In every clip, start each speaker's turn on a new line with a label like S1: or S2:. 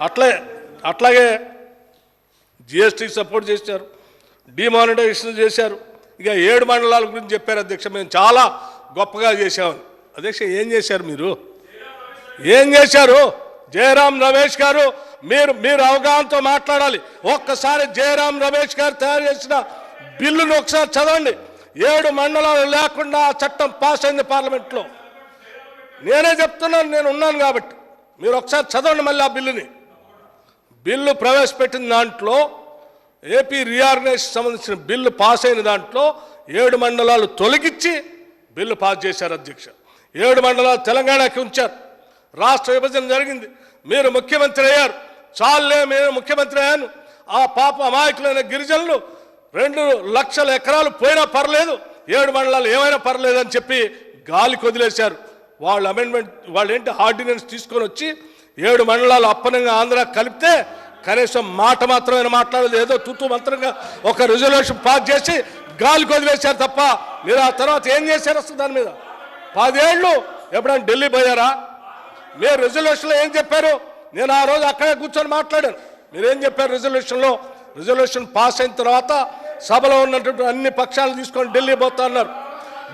S1: అట్లే అట్లాగే జిఎస్టీకి సపోర్ట్ చేశారు డిమానిటైజేషన్ చేశారు. ఇక ఏడు మండలాల గురించి చెప్పారు అధ్యక్ష మేము చాలా గొప్పగా చేశామని అధ్యక్ష ఏం చేశారు మీరు? ఏం చేశారు? జయరాం రమేష్ గారు మీరు మీరు అవగాహనతో మాట్లాడాలి. ఒక్కసారి జయరాం రమేష్ గారు తయారు చేసిన బిల్లును ఒకసారి చదవండి. ఏడు మండలాలు లేకుండా ఆ చట్టం పాస్ అయింది పార్లమెంట్లో. నేనే చెప్తున్నాను నేను ఉన్నాను కాబట్టి. మీరు ఒకసారి చదవండి మళ్ళీ ఆ బిల్లుని. బిల్లు ప్రవేశపెట్టిన దాంట్లో ఏపీ రీఆర్గనైజేషన్ సంబంధించిన బిల్లు పాస్ అయిన దాంట్లో ఏడు మండలాలు తొలగించి బిల్లు పాస్ చేశారు అధ్యక్ష. ఏడు మండలాలు తెలంగాణకి ఉంచారు. రాష్ట్ర విభజన జరిగింది. మీరు ముఖ్యమంత్రి అయ్యారు. చాలే మేము ముఖ్యమంత్రి అయ్యాను. ఆ పాప అమాయకులైన గిరిజనులు రెండు లక్షల ఎకరాలు పోయినా పర్లేదు ఏడు మండలాలు ఏమైనా పర్లేదు అని చెప్పి గాలికి వదిలేశారు. వాళ్ళు అమెండ్మెంట్ వాళ్ళు ఏంటి ఆర్డినెన్స్ తీసుకొని వచ్చి ఏడు మండలాలు అప్పనంగా ఆంధ్ర కలిపితే కనీసం మాట మాత్రమే మాట్లాడలేదు. ఏదో తుత్తు మంత్రంగా ఒక రిజల్యూషన్ పాస్ చేసి గాలికి వదిలేశారు తప్ప మీరు ఆ తర్వాత ఏం చేశారు అసలు దాని మీద? పదేళ్ళు ఎప్పుడైనా ఢిల్లీ పోయారా? మీరు రిజల్యూషన్లో ఏం చెప్పారు? నేను ఆ రోజు అక్కడే కూర్చొని మాట్లాడాను. మీరేం చెప్పారు రిజల్యూషన్లో రిజల్యూషన్ పాస్ అయిన తర్వాత సభలో ఉన్నటువంటి అన్ని పక్షాలు తీసుకొని ఢిల్లీ పోతా అన్నారు.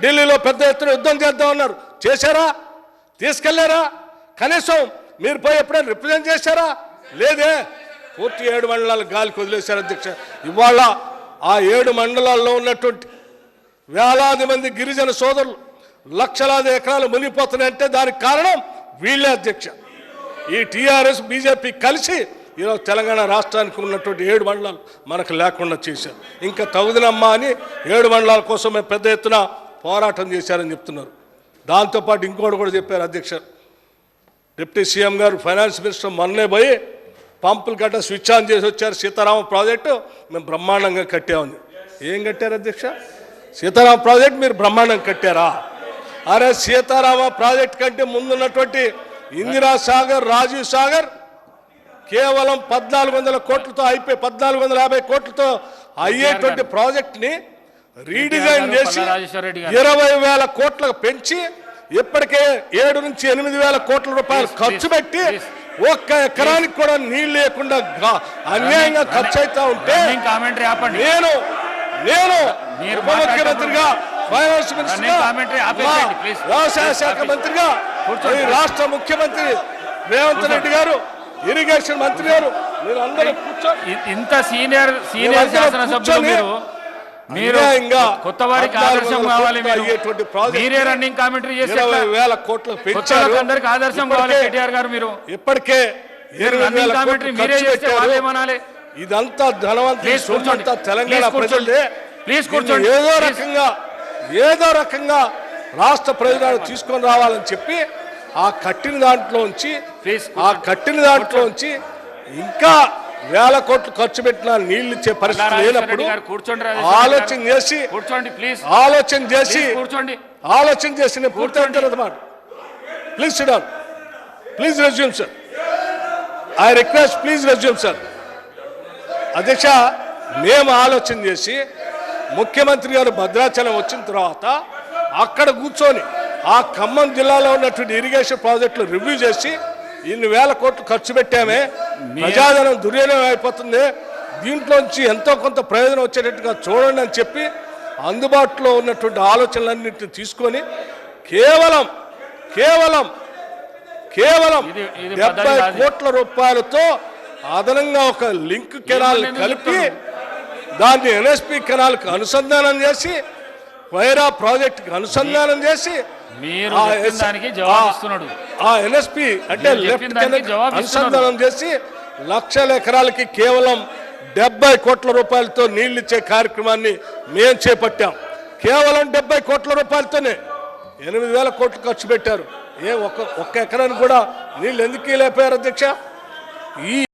S1: ఢిల్లీలో పెద్ద ఎత్తున యుద్ధం చేద్దాం అన్నారు. చేశారా? తీసుకెళ్ళారా? కనీసం మీరు పోయి ఎప్పుడైనా రిప్రజెంట్ చేశారా? లేదే. పూర్తి ఏడు మండలాలు గాలికి వదిలేశారు అధ్యక్ష. ఇవాళ ఆ ఏడు మండలాల్లో ఉన్నటువంటి వేలాది మంది గిరిజన సోదరులు లక్షలాది ఎకరాలు మునిగిపోతున్నాయంటే దానికి కారణం వీళ్ళే అధ్యక్ష. ఈ టీఆర్ఎస్ బీజేపీ కలిసి ఈరోజు తెలంగాణ రాష్ట్రానికి ఉన్నటువంటి ఏడు మండలాలు మనకు లేకుండా చేశారు. ఇంకా తగుదనమ్మా అని ఏడు మండలాల కోసం పెద్ద ఎత్తున పోరాటం చేశారని చెప్తున్నారు. దాంతోపాటు ఇంకోటి కూడా చెప్పారు అధ్యక్షుడు డిప్యూటీ సీఎం గారు ఫైనాన్స్ మినిస్టర్ మొన్నే పోయి పంపులు గట్ట స్విచ్ ఆన్ చేసి వచ్చారు. సీతారామ ప్రాజెక్టు మేము బ్రహ్మాండంగా కట్టామని ఏం కట్టారు అధ్యక్ష? సీతారామ ప్రాజెక్ట్ మీరు బ్రహ్మాండంగా కట్టారా? అరే సీతారామ ప్రాజెక్ట్ కంటే ముందున్నటువంటి ఇందిరా సాగర్ రాజీవ్ సాగర్ కేవలం పద్నాలుగు వందల కోట్లతో అయిపోయి పద్నాలుగు వందల యాభై కోట్లతో అయ్యేటువంటి ప్రాజెక్ట్ని రీడిజైన్ చేసి. ఇరవై వేల కోట్లకు పెంచి ఇప్పటికే ఏడు నుంచి ఎనిమిది వేల కోట్ల రూపాయలు ఖర్చు పెట్టి. ఒక్క ఎకరానికి కూడా నీళ్ళు లేకుండా అన్యాయంగా ఖర్చు అవుతా ఉంటే నేను నేను ఉప ముఖ్యమంత్రిగా ఫైనాన్స్ మినిస్టర్గా
S2: రన్నింగ్ కామెంటరీ ఆపేసేయండి,
S1: మా
S2: ప్లీజ్.
S1: వ్యవసాయ శాఖ. మంత్రిగా. ఈ రాష్ట్ర ముఖ్యమంత్రి రేవంత్ రెడ్డి గారు ఇరిగేషన్ మంత్రి గారు మీరు అందరూ
S2: ఇంత సీనియర్ సీనియర్ శాసనసభ్యులు మీరు కొత్త వారికి ఆదర్శం కావాలి మీరు. రన్నింగ్ కామెంటరీ చేసి?
S1: వేల కోట్లు
S2: కొత్త అందరికి ఆదర్శం కావాలి కేటీఆర్ గారు మీరు.
S1: ఇప్పటికే
S2: రన్నింగ్ కామెంటరీ మీరే చేస్తే
S1: పెట్టారు.
S2: వాళ్ళేమనాలి?
S1: ఇదంతా సొమ్మంతా తెలంగాణ ప్రజలదే.
S2: ప్లీజ్ కూర్చోండి.
S1: ఏదో. రకంగా ఏదో రకంగా రాష్ట్ర ప్రయోజనాలు తీసుకొని రావాలని చెప్పి ఆ కట్టిన దాంట్లోంచి ఆ కట్టిన దాంట్లోంచి ఇంకా వేల కోట్లు ఖర్చు పెట్టిన నీళ్ళు ఇచ్చే పరిస్థితి లేనప్పుడు ఆలోచన. చేసి
S2: కూర్చోండి ప్లీజ్
S1: ఆలోచన చేసి
S2: కూర్చోండి.
S1: ఆలోచన చేసి నేను పూర్తి అవుతాను please sit down please resume sir I request please resume sir అధ్యక్ష మేము ఆలోచన చేసి ముఖ్యమంత్రి గారు భద్రాచలం వచ్చిన తర్వాత అక్కడ కూర్చొని ఆ ఖమ్మం జిల్లాలో ఉన్నటువంటి ఇరిగేషన్ ప్రాజెక్టులు రివ్యూ చేసి ఇన్ని వేల కోట్లు ఖర్చు పెట్టామే ప్రజాధనం దుర్వినియోగం అయిపోతుంది దీంట్లోంచి ఎంతో కొంత ప్రయోజనం వచ్చేటట్టుగా చూడండి అని చెప్పి అందుబాటులో ఉన్నటువంటి ఆలోచనలన్నింటిని తీసుకొని కేవలం కేవలం కేవలం డెబ్బై. కోట్ల రూపాయలతో అదనంగా ఒక లింక్ కెనాల్ కలిపి? దాన్ని ఎన్ఎస్పి కెనాల్కి అనుసంధానం చేసి వైరా ప్రాజెక్ట్కి అనుసంధానం చేసి
S2: మీరు దానికి జవాబు
S1: ఆ-
S2: ఇస్తున్నాడు.
S1: ఆ ఎన్ఎస్పి అంటే లెఫ్ట్ అనుసంధానం చేసి లక్షల ఎకరాలకి కేవలం డెబ్బై కోట్ల రూపాయలతో నీళ్ళు ఇచ్చే కార్యక్రమాన్ని మేము చేపట్టాం. కేవలం డెబ్బై కోట్ల రూపాయలతోనే ఎనిమిది వేల కోట్లు ఖర్చు పెట్టారు. ఏ ఒక్క ఒక్క ఎకరానికి కూడా నీళ్ళు ఎందుకు లేపారు అధ్యక్ష? ఈ